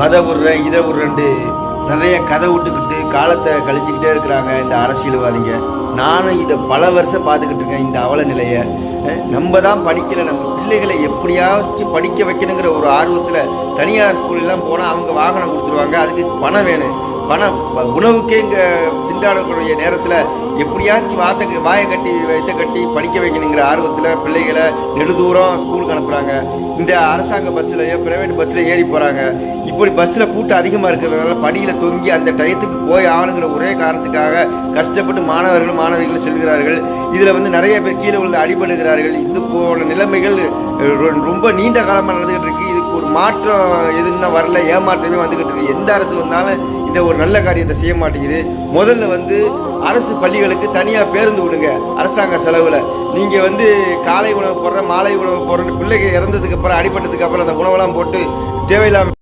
அதை விட்றேன் இதை விட்றேன்ட்டு நிறைய கதை விட்டுக்கிட்டு காலத்தை கழிச்சுக்கிட்டே இருக்கிறாங்க இந்த அரசியல்வாதிங்க. நானும் இதை பல வருஷம் பார்த்துக்கிட்டு இருக்கேன் இந்த அவல நிலையை. நம்ம தான் படிக்கலை நம்ம பிள்ளைகளை எப்படியாச்சும் படிக்க வைக்கணுங்கிற ஒரு ஆர்வத்தில் தனியார் ஸ்கூல்லாம் போனால் அவங்க வாகனம் கொடுத்துருவாங்க. அதுக்கு பணம் வேணும். பணம் உணவுக்கே இங்கே திண்டாடக்கூடிய நேரத்தில் எப்படியாச்சும் வாத்த வாயை கட்டி வைத்த கட்டி படிக்க வைக்கணுங்கிற ஆர்வத்தில் பிள்ளைகளை நெடுதூரம் ஸ்கூலுக்கு அனுப்புகிறாங்க இந்த அரசாங்க பஸ்ஸிலையோ ப்ரைவேட் பஸ்ஸில் ஏறி போகிறாங்க இப்படி பஸ்ஸில் கூட்டம் அதிகமாக இருக்கிறதுனால படியில் தொங்கி அந்த டயத்துக்கு போய் ஆகணுங்கிற ஒரே காரணத்துக்காக கஷ்டப்பட்டு மாணவர்களும் மாணவிகளும் செல்கிறார்கள். இதில் வந்து நிறைய பேர் கீழே விழுந்து அடிபடுகிறார்கள். இது போன நிலைமைகள் ரொ- ரொம்ப நீண்ட காலமாக நடந்துகிட்டு இருக்கு. இதுக்கு ஒரு மாற்றம் எதுன்னா வரல ஏமாற்றமே வந்துகிட்டு இருக்கு. எந்த அரசு வந்தாலும் இந்த ஒரு நல்ல காரியத்தை செய்ய மாட்டேங்குது. முதல்ல வந்து அரசு பள்ளிகளுக்கு தனியாக பேருந்து விடுங்க அரசாங்க செலவில். நீங்கள் வந்து காலை உணவு போடுற மாலை உணவு போடுற பிள்ளைங்க இறந்ததுக்கு அப்புறம் அடிபட்டதுக்கு அப்புறம் அந்த உணவெல்லாம் போட்டு தேவையில்லாமல்